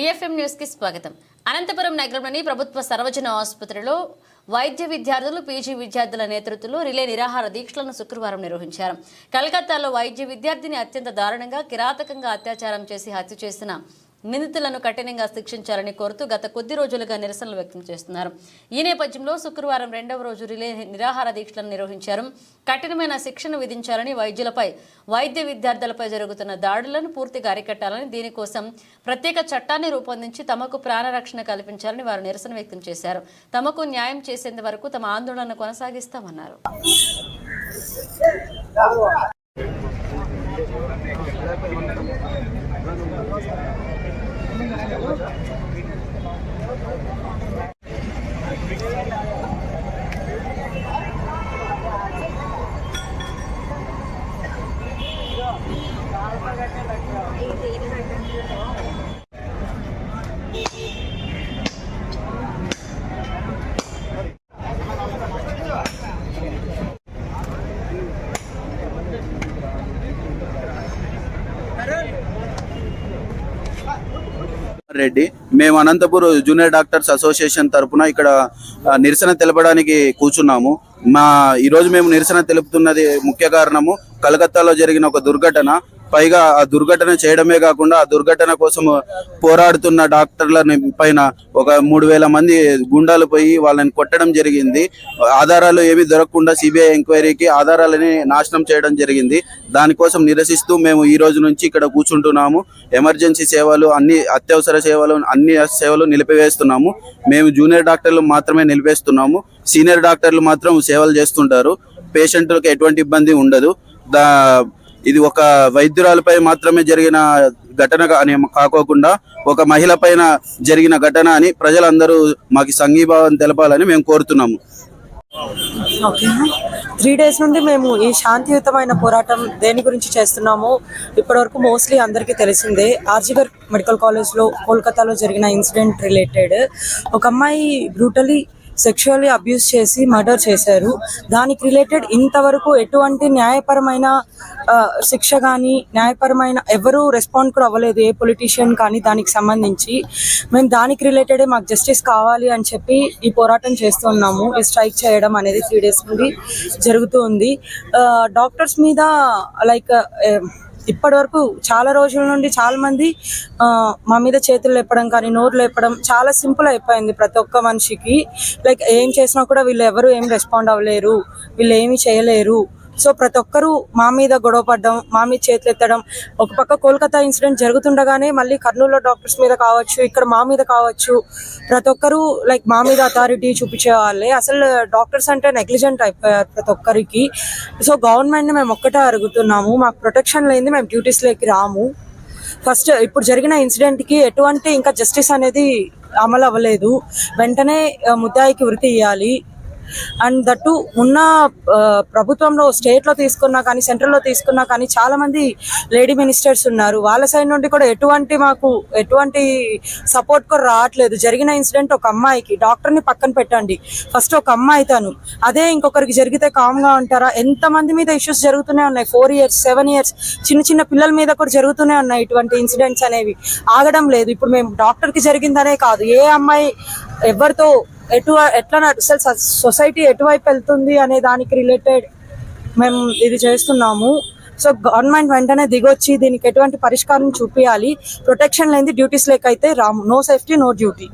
ఏఎఫ్ఎం న్యూస్కి స్వాగతం. అనంతపురం నగరంలోని ప్రభుత్వ సర్వజన ఆసుపత్రిలో వైద్య విద్యార్థులు పీజీ విద్యార్థుల నేతృత్వంలో రిలే నిరాహార దీక్షలను శుక్రవారం నిర్వహించారు. కలకత్తాలో వైద్య విద్యార్థిని అత్యంత దారుణంగా కిరాతకంగా అత్యాచారం చేసి హత్య చేసిన నిందితులను కఠినంగా శిక్షించాలని కోరుతూ గత కొద్ది రోజులుగా నిరసనలు వ్యక్తం చేస్తున్నారు. ఈ నేపథ్యంలో శుక్రవారం రెండవ రోజు రిలే నిరాహార దీక్షలను నిర్వహించారు. కఠినమైన శిక్షను విధించాలని వైద్యులపై వైద్య విద్యార్థులపై జరుగుతున్న దాడులను పూర్తిగా అరికట్టాలని దీనికోసం ప్రత్యేక చట్టాన్ని రూపొందించి తమకు ప్రాణరక్షణ కల్పించాలని వారు నిరసన వ్యక్తం చేశారు. తమకు న్యాయం చేసేంత వరకు తమ ఆందోళన కొనసాగిస్తామన్నారు. ఇది ఇది రెడ్డి. మేము అనంతపూర్ జూనియర్ డాక్టర్స్ అసోసియేషన్ తరపున ఇక్కడ నిరసన తెలపడానికి కూర్చున్నాము. మా ఈరోజు మేము నిరసన తెలుపుతున్నది ముఖ్య కారణము కలకత్తాలో జరిగిన ఒక దుర్ఘటన. పైగా ఆ దుర్ఘటన చేయడమే కాకుండా ఆ దుర్ఘటన కోసం పోరాడుతున్న డాక్టర్ల పైన ఒక మూడు వేల మంది గుండాలు పోయి వాళ్ళని కొట్టడం జరిగింది. ఆధారాలు ఏమీ దొరకకుండా సిబిఐ ఎంక్వైరీకి ఆధారాలని నాశనం చేయడం జరిగింది. దానికోసం నిరసిస్తూ మేము ఈ రోజు నుంచి ఇక్కడ కూర్చుంటున్నాము. ఎమర్జెన్సీ సేవలు అన్ని అత్యవసర సేవలు అన్ని సేవలు నిలిపివేస్తున్నాము. మేము జూనియర్ డాక్టర్లు మాత్రమే నిలిపేస్తున్నాము. సీనియర్ డాక్టర్లు మాత్రం సేవలు చేస్తుంటారు. పేషెంట్లకు ఎటువంటి ఇబ్బంది ఉండదు. దా ఇది ఒక వైద్యురాలపై మాత్రమే జరిగిన ఘటన అని కాకోకుండా ఒక మహిళ పైన జరిగిన ఘటన అని ప్రజలందరూ మాకు సంఘీభావం తెలపాలని మేము కోరుతున్నాము. ఓకే. త్రీ డేస్ నుండి మేము ఈ శాంతియుతమైన పోరాటం దేని గురించి చేస్తున్నామో ఇప్పటివరకు మోస్ట్లీ అందరికీ తెలిసిందే. ఆర్జీగర్ మెడికల్ కాలేజ్లో కోల్కతాలో జరిగిన ఇన్సిడెంట్ రిలేటెడ్. ఒక అమ్మాయి బ్రూటలీ సెక్షువల్లీ అబ్యూస్ చేసి మర్డర్ చేశారు. దానికి రిలేటెడ్ ఇంతవరకు ఎటువంటి న్యాయపరమైన శిక్ష కానీ న్యాయపరమైన ఎవరు రెస్పాండ్ కూడా అవ్వలేదు ఏ పొలిటీషియన్ కానీ దానికి సంబంధించి. మేము దానికి రిలేటెడే మాకు జస్టిస్ కావాలి అని చెప్పి ఈ పోరాటం చేస్తున్నాము ఈ స్ట్రైక్ చేయడం అనేది త్రీ డేస్ నుండి జరుగుతూ ఉంది. డాక్టర్స్ మీద లైక్ ఇప్పటి వరకు చాలా రోజుల నుండి చాలా మంది మా మీద చేతులు లేపడం కానీ నోరు లేపడం చాలా సింపుల్ అయిపోయింది ప్రతి ఒక్క మనిషికి. లైక్ ఏం చేసినా కూడా వీళ్ళు ఎవరు ఏం రెస్పాండ్ అవ్వలేరు వీళ్ళు ఏమి చేయలేరు. సో ప్రతి ఒక్కరూ మా మీద గొడవ పడడం మా మీద చేతులు ఎత్తడం ఒక పక్క కోల్కతా ఇన్సిడెంట్ జరుగుతుండగానే మళ్ళీ కర్నూలులో డాక్టర్స్ మీద కావచ్చు ఇక్కడ మా మీద కావచ్చు ప్రతి ఒక్కరూ లైక్ మా మీద అథారిటీ చూపించే వాళ్ళే అసలు డాక్టర్స్ అంటే నెగ్లిజెంట్ అయిపోయారు ప్రతి ఒక్కరికి. సో గవర్నమెంట్ని మేము ఒక్కటే అడుగుతున్నాము. మాకు ప్రొటెక్షన్ లేని మేము డ్యూటీస్లోకి రాము. ఫస్ట్ ఇప్పుడు జరిగిన ఇన్సిడెంట్కి ఎటువంటి ఇంకా జస్టిస్ అనేది అమలు అవ్వలేదు. వెంటనే ముద్దాయికి వృత్తి ఇవ్వాలి అండ్ దట్టు ఉన్న ప్రభుత్వంలో స్టేట్లో తీసుకున్నా కానీ సెంట్రల్లో తీసుకున్నా కానీ చాలామంది లేడీ మినిస్టర్స్ ఉన్నారు. వాళ్ళ సైడ్ నుండి కూడా ఎటువంటి మాకు ఎటువంటి సపోర్ట్ కూడా రావట్లేదు. జరిగిన ఇన్సిడెంట్ ఒక అమ్మాయికి డాక్టర్ని పక్కన పెట్టండి. ఫస్ట్ ఒక అమ్మాయి తను. అదే ఇంకొకరికి జరిగితే కామ్గా ఉంటారా? ఎంతమంది మీద ఇష్యూస్ జరుగుతూనే ఉన్నాయి. ఫోర్ ఇయర్స్ సెవెన్ ఇయర్స్ చిన్న చిన్న పిల్లల మీద కూడా జరుగుతూనే ఉన్నాయి ఇటువంటి ఇన్సిడెంట్స్ అనేవి. ఆగడం లేదు. ఇప్పుడు మేము డాక్టర్కి జరిగిందనే కాదు. ఏ అమ్మాయి ఎవరితో ఎటు ఎట్లా అసలు సొసైటీ ఎటువైపు వెళ్తుంది అనే దానికి రిలేటెడ్ మేము ఇది చేస్తున్నాము. సో గవర్నమెంట్ వెంటనే దిగొచ్చి దీనికి ఎటువంటి పరిష్కారం చూపించాలి ప్రొటెక్షన్ లేని డ్యూటీస్ లేకైతే రాము. No safety no duty.